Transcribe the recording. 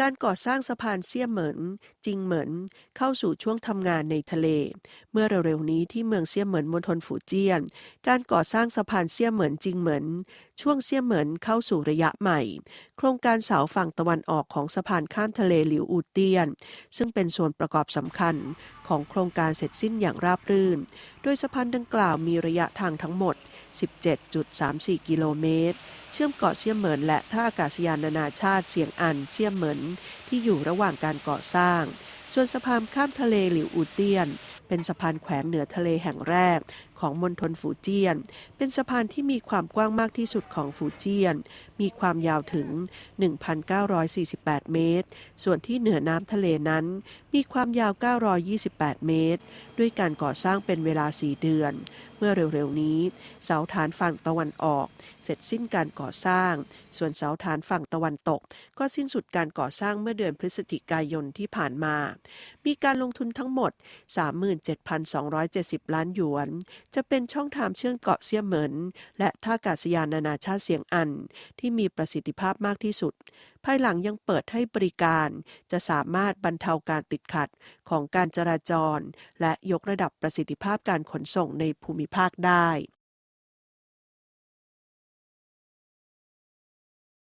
การก่อสร้างสะพานเซี่ยเหมินจิงเหมินเข้าสู่ช่วงทำงานในทะเล เมื่อเร็วๆนี้ที่เมืองเซี่ยเหมินมณฑลฝูเจี้ยน การก่อสร้างสะพานเซี่ยเหมินจิงเหมินช่วงเซี่ยเหมินเข้าสู่ระยะใหม่ โครงการเสาฝั่งตะวันออกของสะพานข้ามทะเลหลิวอูเตียน ซึ่งเป็นส่วนประกอบสำคัญของโครงการเสร็จสิ้นอย่างราบรื่น โดยสะพานดังกล่าวมีระยะทางทั้งหมด 17.34 กิโลเมตร เชื่อมเกาะเซี่ยเหมินและท่าอากาศยานนานาชาติเสียงอันเซี่ยเหมินที่อยู่ระหว่างการก่อสร้าง ส่วนสะพานข้ามทะเลหลิวอูเตียน เป็นสะพานแขวนเหนือทะเลแห่งแรก ของมณฑลฟูเจียน เป็นสะพานที่มีความกว้างมากที่สุดของฟูเจียน มีความยาวถึง 1,948 เมตร ส่วนที่เหนือน้ำทะเลนั้น มีความยาว 928 เมตร ด้วยการก่อสร้างเป็นเวลา 4 เดือน เมื่อเร็วๆนี้ เสาฐานฝั่งตะวันออก เสร็จสิ้นการก่อสร้าง ส่วนเสาฐานฝั่งตะวันตก ก็สิ้นสุดการก่อสร้างเมื่อเดือนพฤศจิกายนที่ผ่านมา มีการลงทุนทั้งหมด 37,270 ล้านหยวนจะเป็นช่องทางเชื่อมเกาะเซียเหมินและท่าอากาศยานนานาชาติเสียงอันที่มีประสิทธิภาพมากที่สุด ภายหลังยังเปิดให้บริการ จะสามารถบรรเทาการติดขัดของการจราจร และยกระดับประสิทธิภาพการขนส่งในภูมิภาคได้